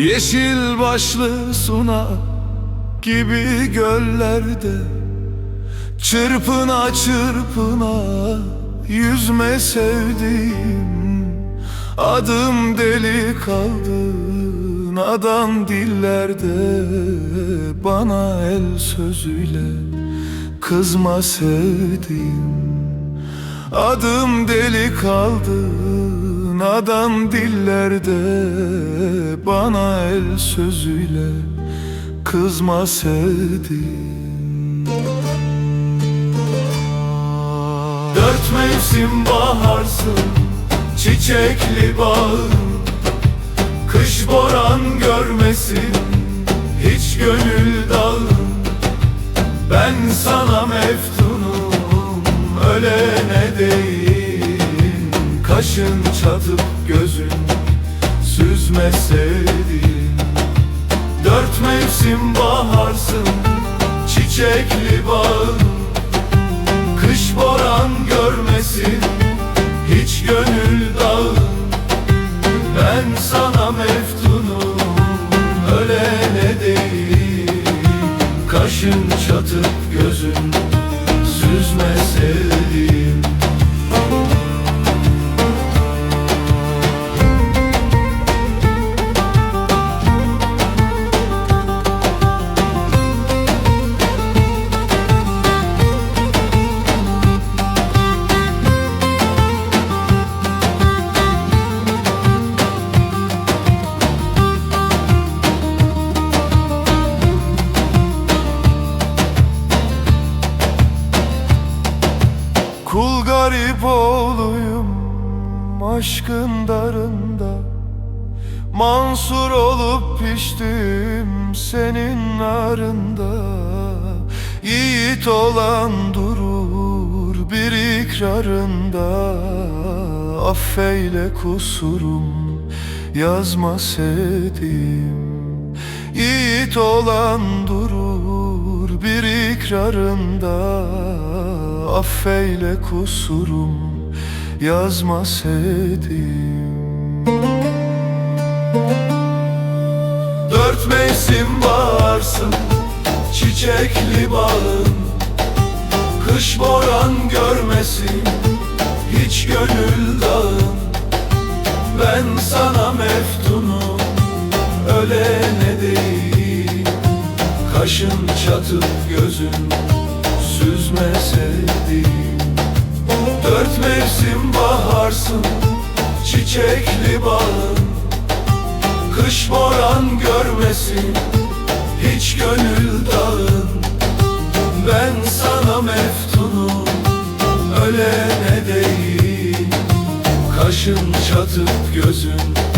Yeşil başlı suna gibi göllerde Çırpına çırpına yüzme sevdiğim Adım deli kaldı nadan dillerde Bana el sözüyle kızma sevdiğim Adım deli kaldı nadan dillerde Bana el sözüyle kızma sevdiğim. Dört mevsim baharsın çiçekli bağın. Kış boran görmesin hiç gönül dağın. Ben sana meftunum ölene Kaşın çatıp gözün süzme sevdiğim Dört mevsim baharsın çiçekli bağın. Kış boran görmesin hiç gönül dağın Ben sana meftunum ölene değil. Kaşın çatıp gözün süzme garip oğluyum aşkın darında. Mansur olup piştim senin narında. Yiğit olan durur bir ikrarında. Affeyle kusurum yazma sevdim Yiğit olan durur bir ikrarında Affeyle kusurum yazma sevdim Dört mevsim varsın çiçekli bağın Kış boran görmesin Kaşın çatıp gözün süzme sevdiğim. Dört mevsim baharsın çiçekli bağın. Kış boran görmesin hiç gönül dağın. Ben sana meftunum ölene değil Kaşın çatıp gözün